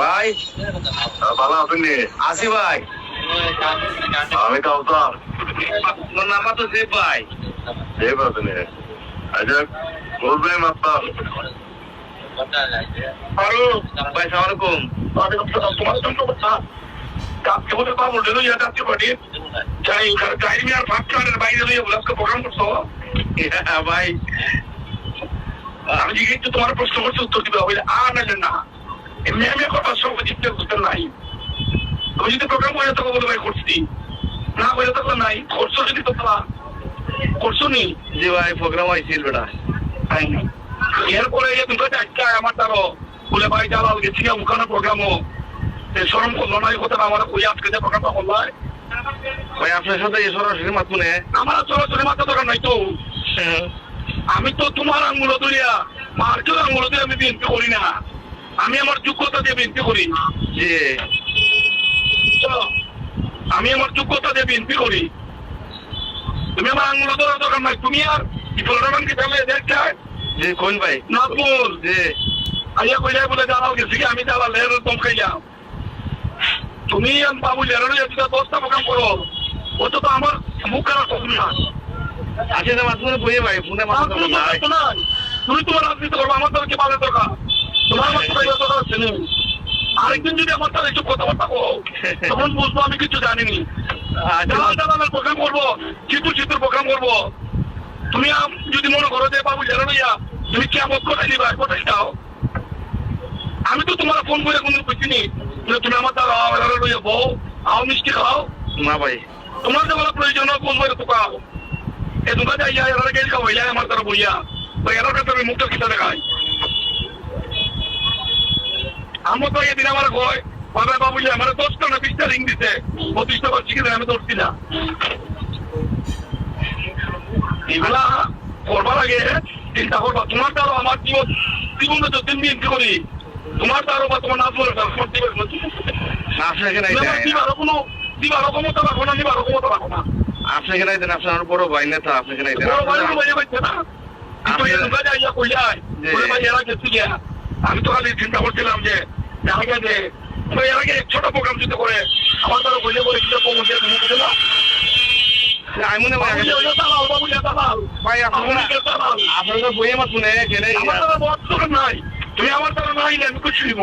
ভাই ভালো আছেন আসি ভাই আমি কাউসার আপনার তো দেব ভাই দেব আছেন আচ্ছা বলবেন আপনার ফারুক ভাই সালামালাইকুম কাপকে বলে পাবো লেলো ইয়া কাপকে পাটি যাই গাড়ি আর ভাত বাইরে লইয়া বলে প্রোগ্রাম করছ ভাই আমি জিজ্ঞেস তো তোমার প্রশ্ন করছি উত্তর দিবে হইলে আ না না এমনি আমি কথা সব জিততে বুঝতে নাই। তুমি যদি প্রোগ্রাম করে থাকো বলে ভাই করছি। না করে থাকো নাই। করছ যদি তো বলা করছ নি? জি ভাই প্রোগ্রাম হয়েছিল বেটা তাই না? এরপরে দুটো চারটা আমার তারও। বলে ভাই জালাল গেছি ওখানে প্রোগ্রামও সরম করল না এই কথাটা আমার ওই আজকে যে প্রোগ্রামটা করল ভাই আপনার সাথে সরাসরি মাত মনে আমার সরাসরি মাথা দরকার নাই তো। আমি তো তোমার আঙ্গুলো ধরিয়া মার্কের আঙ্গুলো দিয়ে আমি বিএনপি করি না। আমি আমার যোগ্যতা দিয়ে বিএনপি করি। তো, আমি আমার যোগ্যতা দিয়ে বিএনপি করি। তুমি আমার আঙ্গুলো ধরার দরকার নাই। তুমি আর ইফলানকে তাহলে দেখতে জি কোন ভাই? নাজমুল জি। আইয়া কইলে বলে জানাও গেছি কি? আমি জানাল এর কম খাইয়া তুমি বাবু লেরানো দশটা প্রোগ্রাম করো। ও তো আমার মুখ খারাপ তুমি মাত মনে বইয়ে ভাই ফোনে। তুমি তোমার রাজনীতি করব আমার পাবে দরকার? তোমার আমার হচ্ছে আরেকদিন যদি আমার তাহলে একটু কথাবার্তা কো তখন বুঝব আমি কিছু জানিনি। জানাল জানালের প্রোগ্রাম করব চিতুর চিতুর প্রোগ্রাম করব তুমি যদি মনে করো যে বাবু ইয়া তুমি কেমন কোথায় নিবা কোথায় যাও আমি তো তোমার ফোন করে কোনো বুঝিনি। তুমি আমার আওয়াজ লইয়া বউ আও মিষ্টি খাও। না ভাই। তোমার যে বলা প্রয়োজন হয় করে তো খাও এ দোকান যাই যায় এরা গেল খাওয়াই যায় আমার দ্বারা বইয়া তো এরা কাছে আমি মুখটা কিতা দেখাই আমার তো এদিন আমার কয় বাবা বাবু আমার দশটা না বিশটা রিং দিতে পঁচিশটা করছি কিনা আমি ধরছি না। এগুলা করবার আগে চিন্তা করবা তোমার দ্বারা আমার জীবন জীবনে যতদিন বিএনপি করি? তোমার দ্বারা বা তোমার নাচ বলে করতে পারব দিবারও কোনো দিবারও ক্ষমতা রাখো না দিবারও ক্ষমতা রাখো না। আপনাকে নাই দেন আপনার বড় ভাই নেতা আপনাকে নাই দেন গেছি আমি তো খালি চিন্তা করছিলাম যে দেখা যায় এর আগে ছোট প্রোগ্রাম যদি করে আমার দ্বারা তুমি বুঝে বইয়ে আমার দ্বারা নাই। তুমি আমার দ্বারা না আইলে আমি কিছু দিব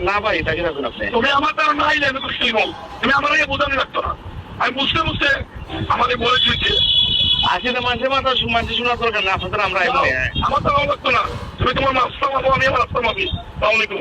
না ভাই তাকে রাখুন আপনি। তুমি আমার দ্বারা না আইলে আমি কিছু দিব তুমি আমার বোঝানি রাখতো না। আমি বুঝতে বুঝতে আমাদের বলে দিয়েছে আসি না মাঝে মাথা মানুষের শোনার দরকার না আপনাদের আমরা আমার দ্বারা লাগতো না। তুমি তোমার মাস্টার মাপো আমি আমার রাস্তা মাপি সালামালাইকুম